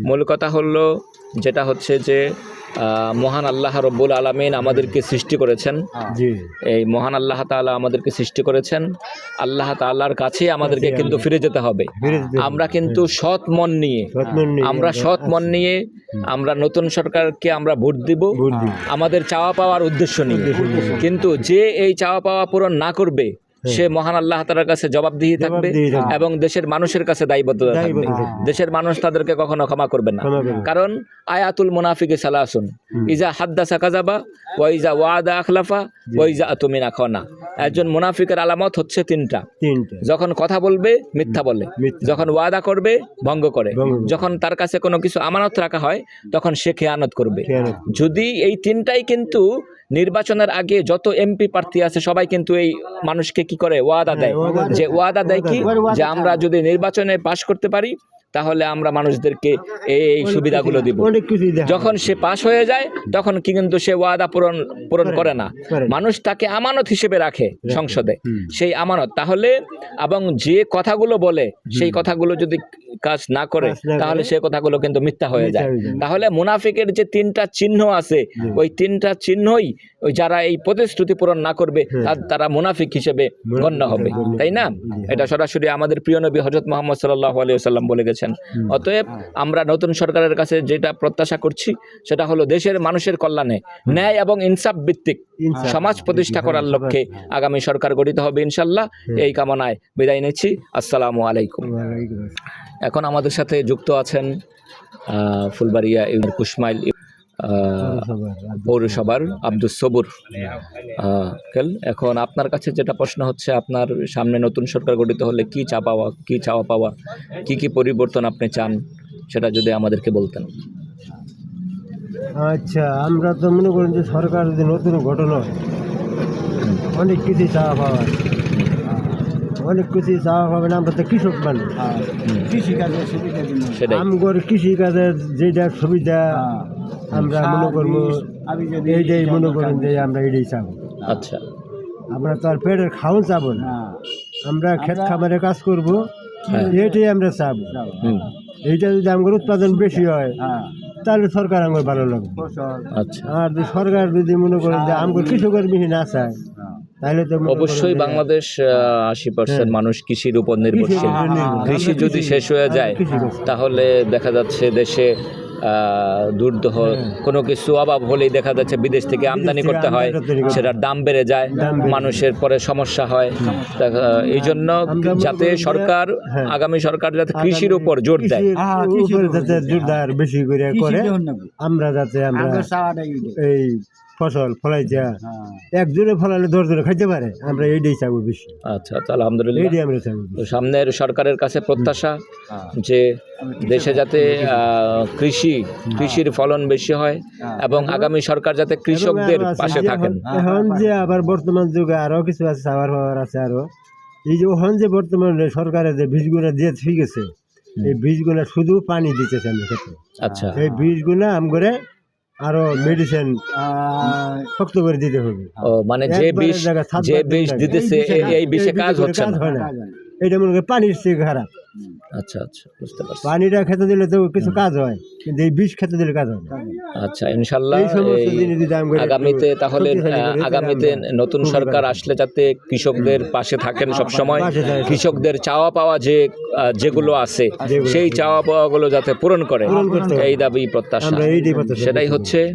মূল কথা হলো যেটা হচ্ছে যে আহ, মহান আল্লাহ রব্বুল আলমিন আমাদেরকে সৃষ্টি করেছেন। এই মহান আল্লাহ তাআলা আমাদেরকে সৃষ্টি করেছেন। আল্লাহ তাআলার কাছে আমাদেরকে কিন্তু ফিরে যেতে হবে। ফিরে যেতে হবে। আমরা কিন্তু সৎ মন নিয়ে আমরা সৎ মন নিয়ে আমরা নতুন সরকারকে আমরা ভোট দিব। আমাদের চাওয়া পাওয়ার উদ্দেশ্য নিয়ে। কিন্তু যে এই চাওয়া পাওয়া পূরণ না করবে সে মহান আল্লাহ তাআলার কাছে জবাবদিহি থাকবে এবং দেশের মানুষের কাছে দায়বদ্ধতা থাকবে। দেশের মানুষ তাদেরকে কখনো ক্ষমা করবে না। কারণ আয়াতুল মুনাফিকে সালাসুন। ইজা হাদ্দাসা কাজাবা ওয়াইজা ওয়াদা আখলাফা ওয়াইজা আতুমিনা খনা একজন মুনাফিকের আলামত হচ্ছে তিনটা। তিনটা। যখন কথা বলবে মিথ্যা বলে। যখন ওয়াদা করবে ভঙ্গ করে। যখন তার কাছে কোনো কিছু আমানত রাখা হয় তখন সে খেয়ানত করবে। যদি এই তিনটাই কিন্তু নির্বাচনের আগে যত এমপি প্রার্থী আছে সবাই কিন্তু এই মানুষকে কি করে? ওয়াদা দেয়। ওয়াদা দেয়। যে ওয়াদা দেয় কি? যে আমরা যদি নির্বাচনে পাশ করতে পারি তাহলে আমরা মানুষদেরকে এই এই সুবিধাগুলো দিব। যখন সে পাশ হয়ে যায় তখন কি কিন্তু সে ওয়াদা পূরণ পূরণ করে না। মানুষ তাকে আমানত হিসেবে রাখে সংসদে। সেই আমানত। তাহলে এবং যে কথাগুলো বলে সেই কথাগুলো যদি কাজ না করে কাজ না করে, তাহলে সে কথাগুলো কিন্তু মিথ্যা হয়ে যায়। তাহলে মুনাফিকের যে তিনটা চিহ্ন আছে ওই তিনটা চিহ্নই ওই যারা এই প্রতিশ্রুতি পূরণ না করবে তারা মুনাফিক হিসেবে গণ্য হবে। তাই না? এটা সরাসরি আমাদের প্রিয় নবী হজরত মোহাম্মদ সাল্লাহ আলিয়া সাল্লাম বলে গেছেন। অতএব আমরা নতুন সরকারের কাছে যেটা প্রত্যাশা করছি সেটা হলো দেশের মানুষের কল্যাণে ন্যায় এবং ইনসাফ ভিত্তিক সমাজ প্রতিষ্ঠা করার লক্ষ্যে আগামী সরকার গঠিত হবে ইনশাল্লাহ। এই কামনায় বিদায় নিচ্ছি। আসসালামু আলাইকুম। এখন আমাদের সাথে যুক্ত আছেন ফুলবাড়িয়া সবার পৌরসভার আব্দুস সবুর। কেল এখন আপনার কাছে যেটা প্রশ্ন হচ্ছে আপনার সামনে নতুন সরকার গঠিত হলে কি চা পাওয়া কি চাওয়া পাওয়া কি কি পরিবর্তন আপনি চান সেটা যদি আমাদেরকে বলতেন। আচ্ছা আমরা তো মনে করেন যে সরকার যদি নতুন ঘটনা হয়, অনেক কিছু চাওয়া পাওয়া অনেক কিছু চাওয়া পাবে না আমরা তো কৃষক মানুষ। কৃষিকাজের সেটাই। আমগর কৃষিকাজের যেটা সুবিধা আমরা মনে করব এইটাই মনে করেন যে আমরা এটাই চাবো আচ্ছা। আমরা তো আর পেটের খাওয়া চাবো না। হ্যাঁ। আমরা ক্ষেত খামারে কাজ করব। হ্যাঁ। এটাই আমরা চাবো। হুম। এইটা যদি আমার উৎপাদন বেশি হয় হ্যাঁ। তাহলে সরকার আমার ভালো লাগবে। আচ্ছা। আর যদি সরকার যদি মনে করেন যে আমার কৃষকের বেশি না চায়। তাহলে তো অবশ্যই বাংলাদেশ আশি পার্সেন্ট মানুষ কৃষির উপর নির্ভরশীল। কৃষি যদি শেষ হয়ে যায় তাহলে দেখা যাচ্ছে দেশে দুর্দহ কোনো কিছু অভাব হলেই দেখা যাচ্ছে বিদেশ থেকে আমদানি করতে হয় হয়। সেটার দাম বেড়ে যায় মানুষের পরে সমস্যা হয় এই জন্য যাতে সরকার হ্যাঁ। আগামী সরকার যাতে কৃষির উপর জোর দেয় হ্যাঁ, বেশি করে করে কৃষি আমরা যাতে আমরা। এই ফসল ফলাইতে হ্যাঁ একজনে ফলালে দশজনে খাইতে পারে আমরা এইটাই চাবো বেশি। আচ্ছা আচ্ছা আলহামদুলিল্লাহ। এইটাই আমরা চাবো সামনের সরকারের কাছে প্রত্যাশা হ্যাঁ। যে দেশে যাতে আহ, কৃষি কৃষির ফলন বেশি হয় এবং আগামী সরকার যাতে কৃষকদের পাশে থাকেন। এখন- যে আবার বর্তমান যুগে আরও কিছু আছে সাবার ফাবার আছে আরও। এই যে ওখান যে বর্তমানে সরকারের যে বীজগুলো দিয়ে ঠিক আছে এই বীজগুলো শুধু পানি দিতেছে আমরা ক্ষেত্রে। আচ্ছা। এই বীজগুলো আম করে আরও মেডিসিন শক্ত করে দিতে হবে মানে যে বিষ যে বিষ। দিতেছে এই বিষে কাজ হচ্ছে না। এটা মনে করি পানির চেয়ে খারাপ আচ্ছা আচ্ছা বুঝতে পারছি। পানিটা খেতে দিলে তো কিছু কাজ হয়। কিন্তু এই বিষ খেতে দিলে কাজ হয় না। আচ্ছা ইনশাল্লাহ এই সমস্ত জিনিস যদি আমরা আগামীতে তাহলে আগামীতে নতুন সরকার আসলে যাতে কৃষকদের পাশে থাকেন সব সময় কৃষকদের চাওয়া পাওয়া যে যেগুলো আছে সেই চাওয়া পাওয়াগুলো যাতে পূরণ করে। এই দাবি প্রত্যাশা। সেটাই হচ্ছে